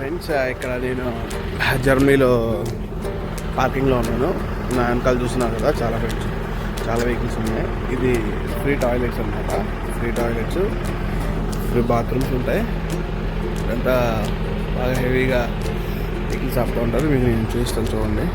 Friends ఇక్కడ నేను జర్మనీలో పార్కింగ్లో ఉన్నాను. నా వెనకాల చూస్తున్నారు కదా చాలా ఫ్రెండ్స్. చాలా వెహికల్స్ ఉన్నాయి. ఇది ఫ్రీ టాయిలెట్స్ అనమాట ఫ్రీ టాయిలెట్స్ ఫ్రీ బాత్రూమ్స్ ఉంటాయి. అంతా బాగా హెవీగా వెహికల్స్ ఆపుతూ ఉంటారు. మీరు నేను చూస్తాను చూడండి.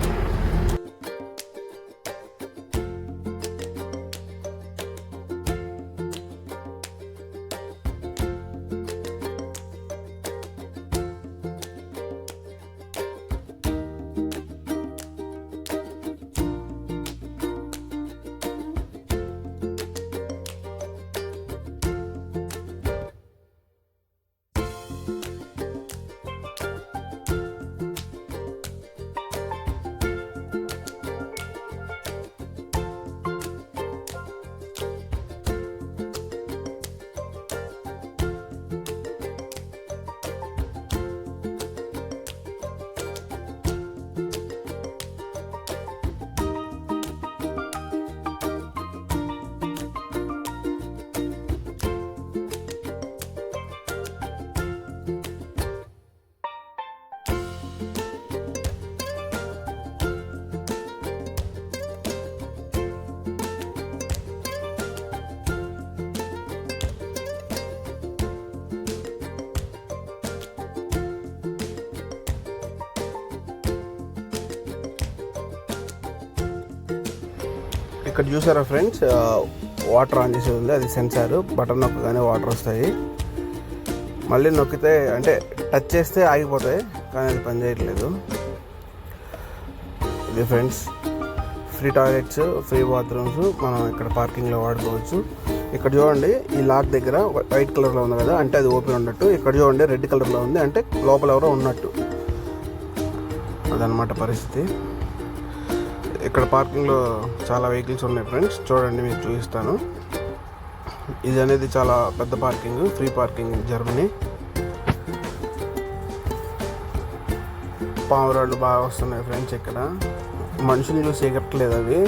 ఇక్కడ చూసారా ఫ్రెండ్స్? వాటర్ ఆన్ చేసి ఉంది అది సెన్సార్. బటన్ నొక్కగానే వాటర్ వస్తాయి. మళ్ళీ నొక్కితే అంటే టచ్ చేస్తే ఆగిపోతాయి కానీ అది పని చేయట్లేదు. ఇది friends free toilets free bathrooms మనం ఇక్కడ పార్కింగ్లో వాడుకోవచ్చు. ఇక్కడ చూడండి ఈ లాక్ దగ్గర వైట్ కలర్లో ఉంది కదా అంటే అది ఓపెన్ ఉన్నట్టు. ఇక్కడ చూడండి రెడ్ కలర్లో ఉంది అంటే లోపల ఎవరో ఉన్నట్టు. అదనమాట పరిస్థితి. ఇక్కడ పార్కింగ్లో చాలా వెహికల్స్ ఉన్నాయి ఫ్రెండ్స్. చూడండి మీకు చూపిస్తాను. ఇది అనేది చాలా పెద్ద పార్కింగ్ ఫ్రీ పార్కింగ్ జర్మనీ. పావురాళ్ళు బాగా వస్తున్నాయి ఫ్రెండ్స్ ఇక్కడ. మనుషులు చూసి ఎగట్లేదు అవి.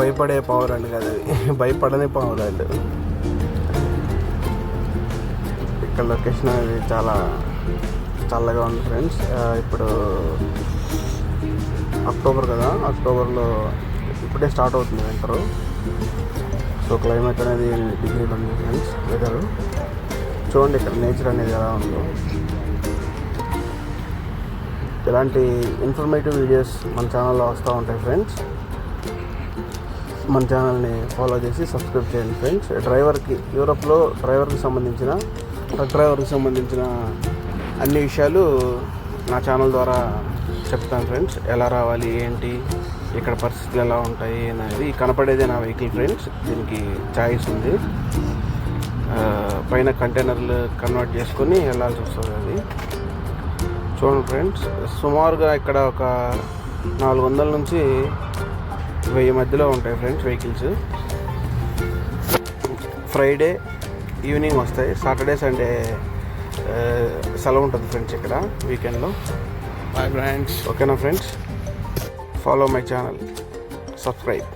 భయపడే పావురాళ్ళు కదా అవి. భయపడని పావురాళ్ళు ఇక్కడ లొకేషన్ అనేది చాలా చల్లగా ఉంది ఫ్రెండ్స్. ఇప్పుడు అక్టోబర్ కదా అక్టోబర్లో ఇప్పుడే స్టార్ట్ అవుతుంది వింటరు సో క్లైమేట్ అనేది డిగ్రీలు ఉంది ఫ్రెండ్స్ వెదర్ చూడండి ఇక్కడ నేచర్ అనేది ఎలా ఉందో. ఇలాంటి ఇన్ఫర్మేటివ్ వీడియోస్ మన ఛానల్లో వస్తూ ఉంటాయి ఫ్రెండ్స్ మన ఛానల్ని ఫాలో చేసి సబ్స్క్రైబ్ చేయండి ఫ్రెండ్స్ డ్రైవర్కి యూరోప్లో డ్రైవర్కి సంబంధించిన ట్రక్ డ్రైవర్కి సంబంధించిన అన్ని విషయాలు నా ఛానల్ ద్వారా చెప్తాను ఫ్రెండ్స్ ఎలా రావాలి ఏంటి ఇక్కడ పరిస్థితులు ఎలా ఉంటాయి అనేది కనపడేదే నా వెహికల్ ఫ్రెండ్స్ దీనికి ఛాయిస్ ఉంది. పైన కంటైనర్లు కన్వర్ట్ చేసుకొని వెళ్ళాల్సి వస్తుంది అది. చూడండి ఫ్రెండ్స్ సుమారుగా ఇక్కడ ఒక నాలుగు వందల నుంచి వెయ్యి మధ్యలో ఉంటాయి ఫ్రెండ్స్ వెహికల్స్. ఫ్రైడే ఈవినింగ్ వస్తాయి సాటర్డే సండే సెలవు ఉంటుంది ఫ్రెండ్స్ ఇక్కడ వీకెండ్లో. బాయ్ ఫ్రెండ్స్ ఓకేనా friends follow my channel subscribe